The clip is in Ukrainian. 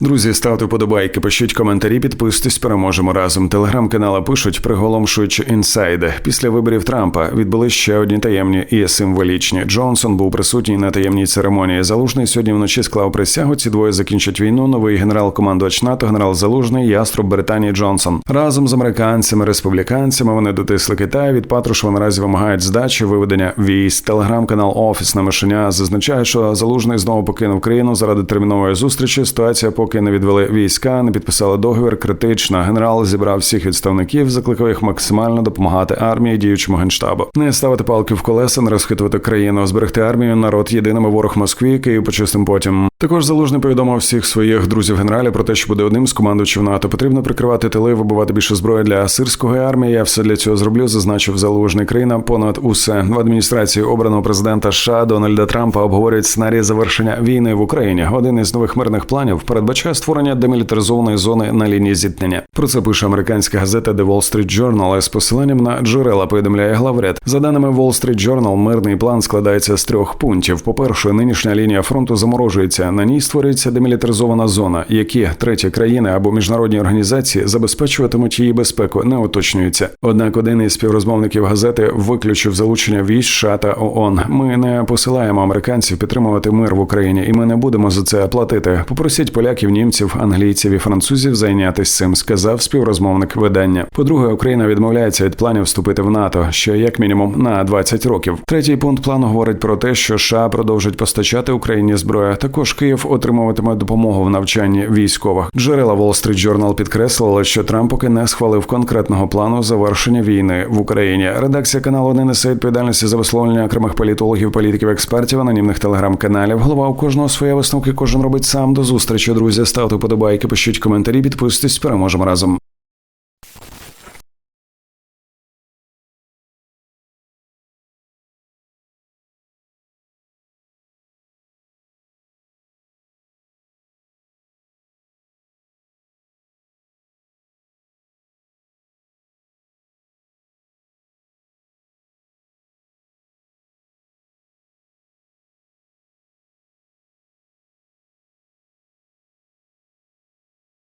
Друзі, ставте вподобайки, пишіть коментарі, підписуйтесь, переможемо разом. Телеграм-канали пишуть, приголомшуючи інсайди. Після виборів Трампа відбули ще одні таємні і символічні. Джонсон був присутній на таємній церемонії. Залужний сьогодні вночі склав присягу. Ці двоє закінчать війну. Новий генерал-командувач НАТО, генерал Залужний, яструб Британії Джонсон. Разом з американцями, республіканцями вони дотисли Китай. Від Патрушева наразі вимагають здачі виведення військ. Телеграм-канал Офісне мишеня зазначає, що Залужний знову покинув країну заради термінової зустрічі. Ситуація, поки не відвели війська, не підписали договір. Критична. Генерал зібрав всіх відставників, закликав їх максимально допомагати армії діючому генштабу. Не ставити палки в колеса, не розхитувати країну, зберегти армію. Народ єдиними ворог Москві, Київ почистим потім. Також залужний повідомив всіх своїх друзів генералів про те, що буде одним з командувачів НАТО. Потрібно прикривати тили, вибивати більше зброї для сирської армії. Я все для цього зроблю. Зазначив залужний країна. Понад усе в адміністрації обраного президента США Дональда Трампа обговорюють сценарій завершення війни в Україні. Один із нових мирних планів передбачає створення демілітаризованої зони на лінії зіткнення. Про це пише американська газета The Wall Street Journal з посиланням на джерела. Повідомляє главред. За даними Wall Street Journal, мирний план складається з трьох пунктів. По перше, нинішня лінія фронту заморожується. На ній створюється демілітаризована зона, які треті країни або міжнародні організації забезпечуватимуть її безпеку, не уточнюється. Однак один із співрозмовників газети виключив залучення військ США та ООН. Ми не посилаємо американців підтримувати мир в Україні, і ми не будемо за це платити. Попросіть поляків, німців, англійців і французів зайнятися цим, сказав співрозмовник видання. По-друге, Україна відмовляється від планів вступити в НАТО ще як мінімум на 20 років. Третій пункт плану говорить про те, що США продовжать постачати Україні зброю. Також Київ отримуватиме допомогу в навчанні військових. Джерела Wall Street Journal підкреслили, що Трамп поки не схвалив конкретного плану завершення війни в Україні. Редакція каналу не несе відповідальності за висловлення окремих політологів, політиків, експертів, анонімних телеграм-каналів. Голова у кожного своя висновки. Кожен робить сам до зустрічі. Друзі, ставте подобайки, пишіть коментарі, підписуйтесь. Переможемо разом.